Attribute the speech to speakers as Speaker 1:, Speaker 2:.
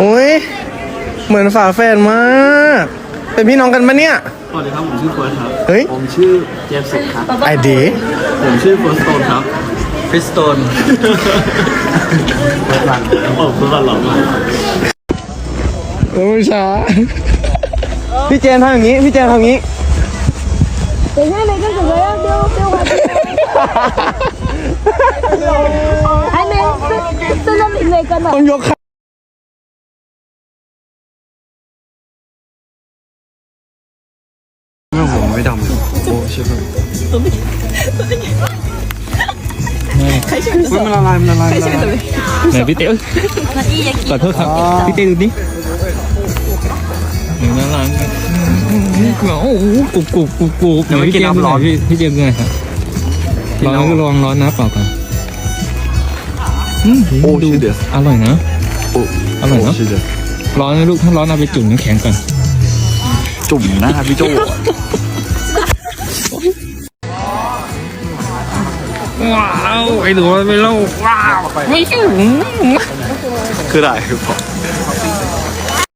Speaker 1: โอ้ย เหมือนฝาแฝดมาก เป็นพี่น้องกันปะเนี่ย
Speaker 2: สวัสดีครับ ผมชื่อเฟิร์สครับ
Speaker 1: เฮ้ย
Speaker 2: ผมชื่อเจมส์สิกครับ
Speaker 1: ไอเดี
Speaker 2: ผมชื่อเฟิร์สโตนครับคริสโตนเฟิร์สรันโอ้เฟิร์สรันหล่อมาก
Speaker 1: โอ้ยช้า พี่เจนทำอย่างนี้ พี่เจนทำอย่างนี้
Speaker 3: 等一下，那个怎么样？丢丢完还没，这这个你那个呢？
Speaker 1: ต้องยกขา ไม่ดำเลยโอ้ชิบหายอุ๊ยมันละลายมันละลายมันละลาย
Speaker 4: ไหนพี่เต้ขอโทษครับพี่เต้ดูดิหนึ่งล้านล้านโอ้โหกรุบกรุบกรุบกรุบ
Speaker 2: เดี๋ยวไม่กินน้ำร้อน
Speaker 4: พี่พี่เจมส์ไงครับร้อนก็ลองร้อนนะเปล่ากันอืม
Speaker 2: โอ้
Speaker 4: ดู
Speaker 2: ชิเดส
Speaker 4: อร่อยนะ
Speaker 2: โอ้
Speaker 4: อร่อยเนอะ
Speaker 2: ชิเดส
Speaker 4: ร้อนนะลูกถ้าร้อนเอาไปจุ่มน้ำแข็งก่อน
Speaker 2: จุ่มหน้าพี่โจ
Speaker 4: ว้าวไอ้หนูไปเล่าว้าวไม่ใช่
Speaker 2: คืออะไรคือผม